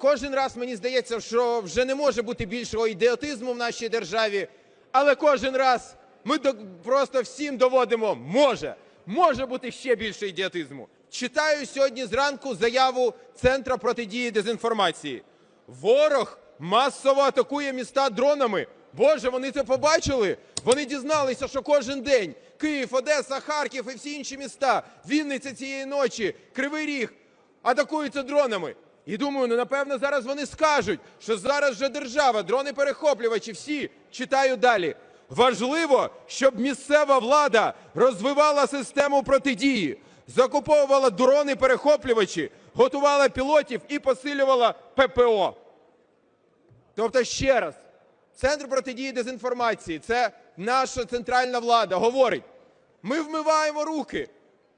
Кожен раз мені здається, що вже не може бути більшого ідіотизму в нашій державі, але кожен раз ми просто всім доводимо, може, може бути ще більше ідіотизму. Читаю сьогодні зранку заяву Центру протидії дезінформації. Ворог масово атакує міста дронами. Боже, вони це побачили. Вони дізналися, що кожен день Київ, Одеса, Харків і всі інші міста, Вінниця цієї ночі, Кривий Ріг атакуються дронами. І думаю, ну напевно зараз вони скажуть, що зараз вже держава, дрони-перехоплювачі, всі читаю далі. Важливо, щоб місцева влада розвивала систему протидії, закуповувала дрони-перехоплювачі, готувала пілотів і посилювала ППО. Тобто, ще раз, Центр протидії дезінформації, це наша центральна влада, говорить: ми вмиваємо руки,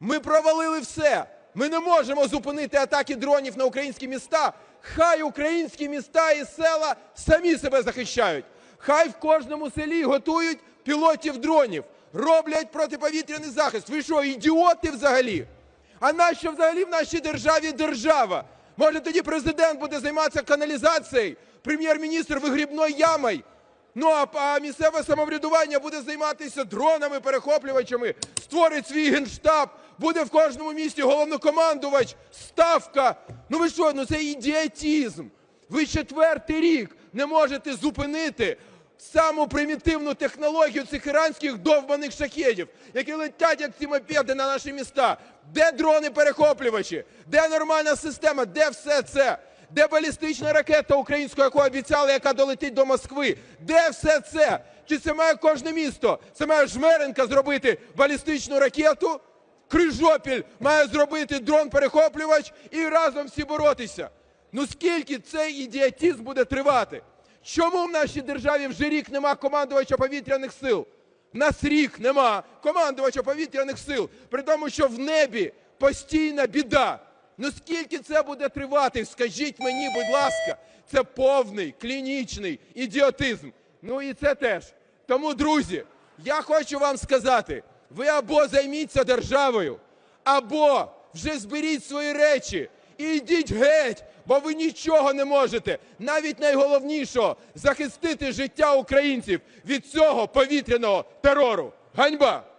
ми провалили все. Ми не можемо зупинити атаки дронів на українські міста. Хай українські міста і села самі себе захищають. Хай в кожному селі готують пілотів дронів, роблять протиповітряний захист. Ви що, ідіоти взагалі? А нащо взагалі в нашій державі держава? Може тоді президент буде займатися каналізацією, прем'єр-міністр вигрібною ямою? Ну а, а місцеве самоврядування буде займатися дронами, перехоплювачами, створить свій генштаб, буде в кожному місті головнокомандувач, ставка. Ну ви що, ну це ідіотизм. Ви четвертий рік не можете зупинити саму примітивну технологію цих іранських довбаних шахедів, які летять як ці мопеди на наші міста. Де дрони-перехоплювачі? Де нормальна система? Де все це? Де балістична ракета українська, яку обіцяли, яка долетить до Москви? Де все це? Чи це має кожне місто? Це має Жмеренка зробити балістичну ракету? Крижопіль має зробити дрон-перехоплювач і разом всі боротися. Ну скільки цей ідіотизм буде тривати? Чому в нашій державі вже рік нема командувача повітряних сил? Нас рік нема командувача повітряних сил, при тому, що в небі постійна біда. Ну скільки це буде тривати? Скажіть мені, будь ласка, це повний клінічний ідіотизм. Ну і це теж. Тому, друзі, я хочу вам сказати: ви або займіться державою, або вже зберіть свої речі і йдіть геть, бо ви нічого не можете. Навіть найголовнішого захистити життя українців від цього повітряного терору. Ганьба!